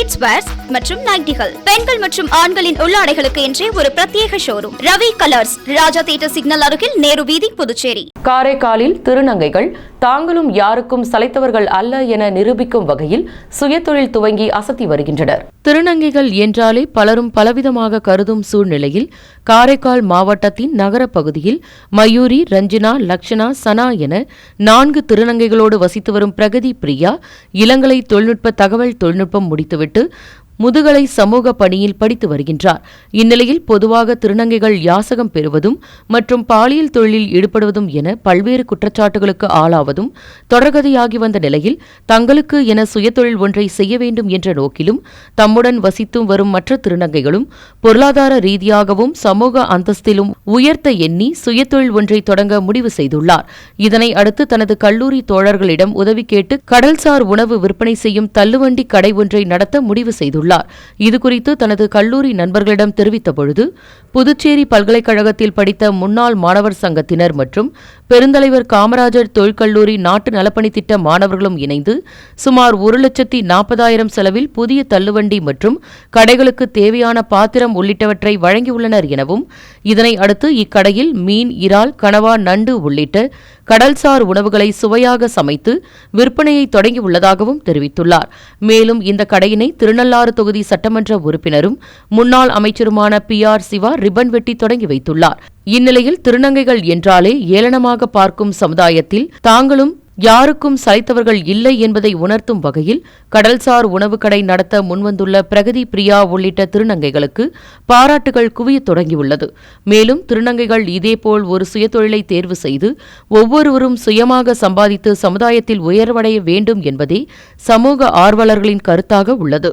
kids wears மற்றும் நைட்டிகள். பெண்கள் மற்றும் ஆண்களின் உள்ளாடைகளுக்கு என்றே ஒரு பிரத்யேக showroom Ravi colours Raja theatre signal அருகில் நேரு வீதி புதுச்சேரி. காரைக்காலில் திருநங்கைகள் தாங்களும் யாருக்கும் சளைத்தவர்கள் அல்ல என நிரூபிக்கும் வகையில் சுயதொழில் துவங்கி அசத்தி வருகின்றனர். திருநங்கைகள் என்றாலே பலரும் பலவிதமாக கருதும் சூழ்நிலையில் காரைக்கால் மாவட்டத்தின் நகரப் பகுதியில் மயூரி ரஞ்சினா லக்ஷனா சனா என நான்கு திருநங்கைகளோடு வசித்து வரும் பிரகதி பிரியா இளங்கலை தொழில்நுட்ப தகவல் தொழில்நுட்பம் முடித்துவிட்டு போட்டு முதுகலை சமூக பணியில் படித்து வருகின்றார். இந்நிலையில் பொதுவாக திருநங்கைகள் யாசகம் பெறுவதும் மற்றும் பாலியல் தொழிலில் ஈடுபடுவதும் என பல்வேறு குற்றச்சாட்டுகளுக்கு ஆளாவதும் தொடர்கதையாகி வந்த நிலையில் தங்களுக்கு என சுயதொழில் ஒன்றை செய்ய வேண்டும் என்ற நோக்கிலும் தம்முடன் வசித்தும் வரும் மற்ற திருநங்கைகளும் பொருளாதார ரீதியாகவும் சமூக அந்தஸ்திலும் உயர்த்த எண்ணி சுயதொழில் ஒன்றை தொடங்க முடிவு செய்துள்ளார். இதனை அடுத்து தனது கல்லூரி தோழர்களிடம் உதவி கேட்டு கடல்சார் உணவு விற்பனை செய்யும் தள்ளுவண்டி கடை ஒன்றை நடத்த முடிவு செய்துள்ளார். இதுகுறித்து தனது கல்லூரி நண்பர்களிடம் தெரிவித்தபொழுது புதுச்சேரி பல்கலைக்கழகத்தில் படித்த முன்னாள் மாணவர் சங்கத்தினர் மற்றும் பெருந்தலைவர் காமராஜர் தொழிற்கல்லூரி நாட்டு நலப்பணி திட்ட மாணவர்களும் இணைந்து சுமார் ஒரு லட்சத்தி நாற்பதாயிரம் செலவில் புதிய தள்ளுவண்டி மற்றும் கடைகளுக்கு தேவையான பாத்திரம் உள்ளிட்டவற்றை வழங்கியுள்ளனர் எனவும் இதனை அடுத்து இக்கடையில் மீன் இறால் கனவா நண்டு உள்ளிட்ட கடல்சார் உணவுகளை சுவையாக சமைத்து விற்பனையை தொடங்கியுள்ளதாகவும் தெரிவித்துள்ளார். மேலும் இந்த கடையினை திருநள்ளாறு தொகுதி சட்டமன்ற உறுப்பினரும் முன்னாள் அமைச்சருமான பி ஆர் சிவா ரிப்பன் வெட்டி தொடங்கி வைத்துள்ளார். இந்நிலையில் திருநங்கைகள் என்றாலே ஏளனமாக பார்க்கும் சமுதாயத்தில் தாங்களும் யாருக்கும் சளைத்தவர்கள் இல்லை என்பதை உணர்த்தும் வகையில் கடல்சார் உணவு கடை நடத்த முன்வந்துள்ள பிரகதி பிரியா உள்ளிட்ட திருநங்கைகளுக்கு பாராட்டுகள் குவியத் தொடங்கியுள்ளது. மேலும் திருநங்கைகள் இதேபோல் ஒரு சுயதொழிலை தேர்வு செய்து ஒவ்வொருவரும் சுயமாக சம்பாதித்து சமுதாயத்தில் உயர்வடைய வேண்டும் என்பதே சமூக ஆர்வலர்களின் கருத்தாக உள்ளது.